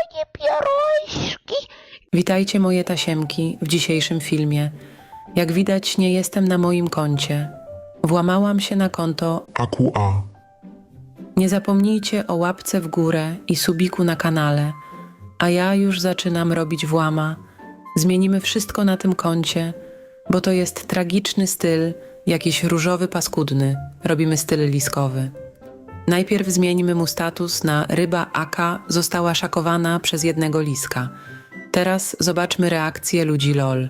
moje pierożki. Witajcie moje tasiemki w dzisiejszym filmie. Jak widać, nie jestem na moim koncie. Włamałam się na konto. AQA. Nie zapomnijcie o łapce w górę i subiku na kanale. A ja już zaczynam robić włama. Zmienimy wszystko na tym koncie, bo to jest tragiczny styl, jakiś różowy paskudny. Robimy styl liskowy. Najpierw zmieńmy mu status na ryba Aka została szakowana przez jednego liska. Teraz zobaczmy reakcję ludzi LOL.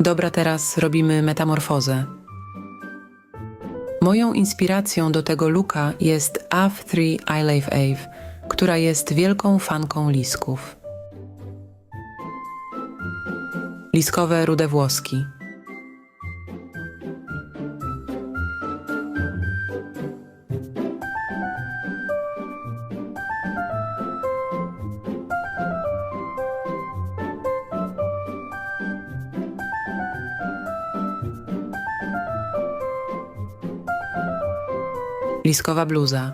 Dobra, teraz robimy metamorfozę. Moją inspiracją do tego looka jest Av3 I Love Ave, która jest wielką fanką lisków. Liskowe rude włoski. Liskowa bluza.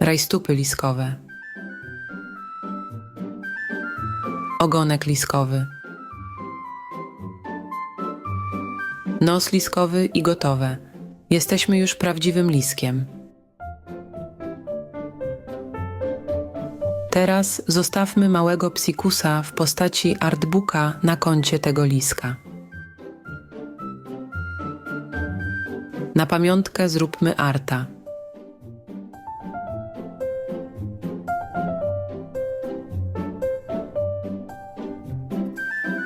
Rajstupy liskowe. Ogonek liskowy. Nos liskowy i gotowe. Jesteśmy już prawdziwym liskiem. Teraz zostawmy małego psikusa w postaci artbooka na koncie tego liska. Na pamiątkę zróbmy arta.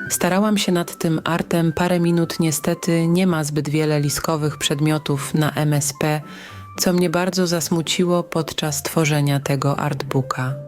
Starałam się nad tym artem parę minut, niestety nie ma zbyt wiele liskowych przedmiotów na MSP, co mnie bardzo zasmuciło podczas tworzenia tego artbooka.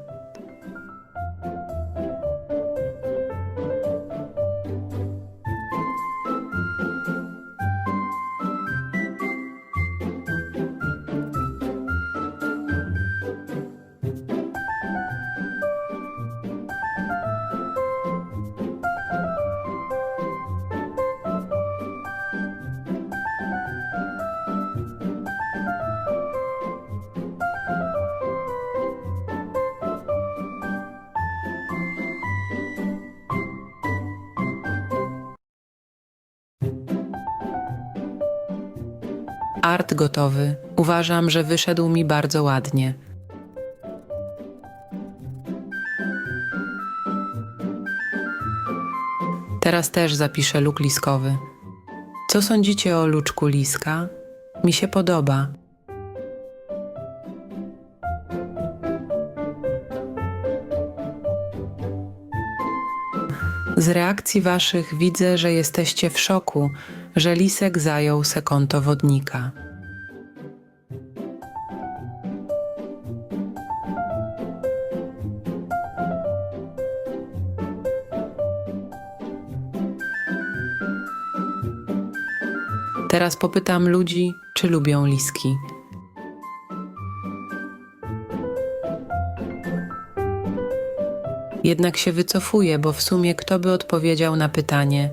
Art gotowy. Uważam, że wyszedł mi bardzo ładnie. Teraz też zapiszę luk liskowy. Co sądzicie o luczku liska? Mi się podoba. Z reakcji waszych widzę, że jesteście w szoku, że lisek zajął se konto wodnika. Teraz popytam ludzi, czy lubią liski. Jednak się wycofuję, bo w sumie kto by odpowiedział na pytanie,